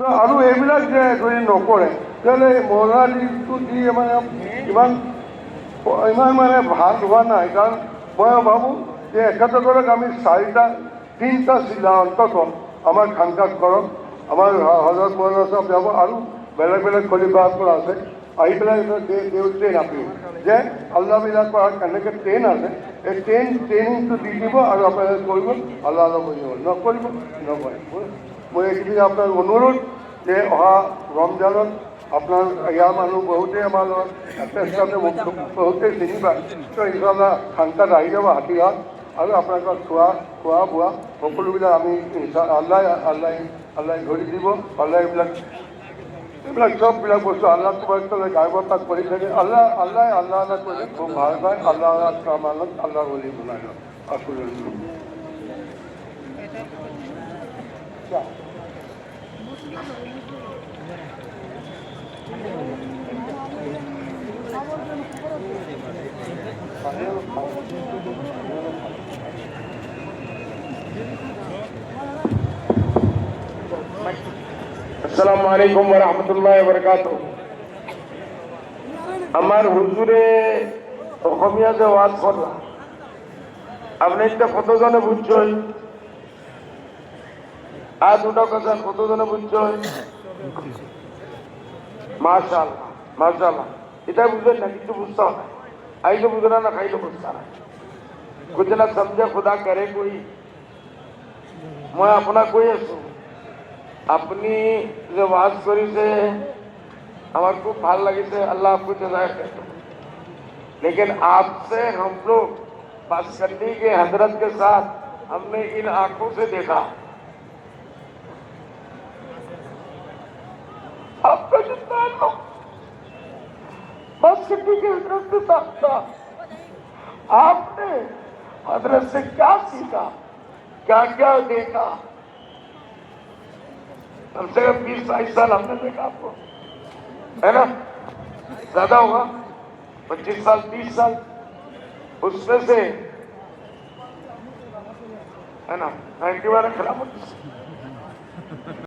আৰু এইবিলাক যে যদি নকৰে তেতিয়াহ'লে মহিলাটো যি মানে ইমান ইমান মানে ভালো হোৱা নাই। কাৰণ মই ভাবোঁ যে এখেতসকলক আমি চাৰিটা, তিনিটা জিলা অন্তত আমাৰ খানকাত কৰক, আমাৰ হজৰত মহিলা চব যাব আৰু বেলেগ বেলেগ খলিফাসকল আছে। আহি পেলাই তেওঁ ট্ৰেইন আপি যে আল্লাহবিলাকৰ কেনেকৈ ট্ৰেইন আছে, এই ট্ৰেইন ট্ৰেইনিংটো দি দিব আৰু আপোনালোকে কৰিব, আল্লাহ আল্লাহ কৰিব নকৰিব, নকৰে। মই এইখিনি আপোনাৰ অনুৰোধ যে অহা ৰমজানত আপোনাৰ ইয়াৰ মানুহ বহুতেই আমাৰ লগত বহুতেই চিনি পায় তো ইনশাল্লাহ খান্তাত আহি যাব হাতীঘাট আৰু আপোনালোকৰ খোৱা খোৱা বোৱা, সকলোবিলাক আমি আল্লাই আল্লাই আল্লাই ধৰি দিব আল্লাই এইবিলাক এইবিলাক চববিলাক বস্তু আল্লাহ তোমাক গাইব তাক কৰি থাকে। আল্লাহ আল্লাহ আল্লাহ আল্লাহ কৰিলে খুব ভালো পায় আল্লাহ আল্লাহ আল্লাহ বুলি বনাই লয় আকুল আসসালামু আলাইকুম ওয়া রাহমাতুল্লাহি ওয়া বারাকাতুহু। আমার হুজুরে অসমীয়া যে ওয়াজ করলা আপনি একটা কতজনে বুঝছই আর দুটো কথা কতজনে বুঝছই মার্শাল মার্শাল এটা বুঝবেন না কিছু বুঝতে হবে আইলে বুঝে না না খাইলে বুঝতে না कुछ ना समझे खुदा करे कोई मैं अपना कोई আছো আপনি যে ওয়াজ করেছে আমার খুব ভাল লাগিছে अल्लाह आपको जजाय करे लेकिन आपसे हम लोग बासकंडी के हजरत के साथ हमने इन आंखों से देखा हज़रत के साथ था आपने हज़रत से क्या सीखा? क्या क्या देखा? कम से कम बीस बाईस साल हमने देखा आपको। है ना? ज़्यादा होगा। पच्चीस साल, तीस साल। उसमें से, है ना? नाइन्टी वाले खिलाफ